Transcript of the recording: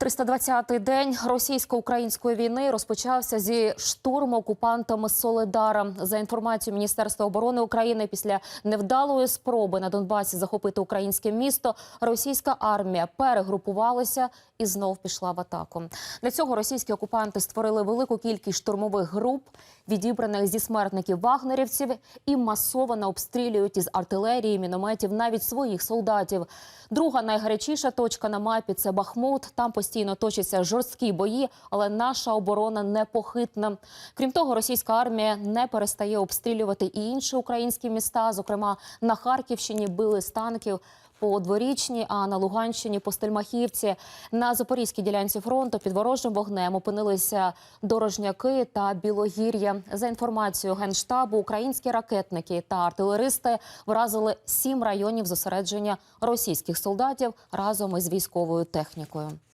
320-й день російсько-української війни розпочався зі штурму окупантами Соледара. За інформацією Міністерства оборони України, після невдалої спроби на Донбасі захопити українське місто, російська армія перегрупувалася і знов пішла в атаку. Для цього російські окупанти створили велику кількість штурмових груп, відібраних зі смертників вагнерівців, і масово обстрілюють із артилерії, мінометів навіть своїх солдатів. Друга найгарячіша точка на мапі це Бахмут. Там постійно точаться жорсткі бої, але наша оборона непохитна. Крім того, російська армія не перестає обстрілювати і інші українські міста. Зокрема, на Харківщині били з танків. По дворічні, а на Луганщині по Стельмахівці на запорізькій ділянці фронту під ворожим вогнем опинилися дорожняки та білогір'я. За інформацією генштабу, українські ракетники та артилеристи вразили сім районів зосередження російських солдатів разом із військовою технікою.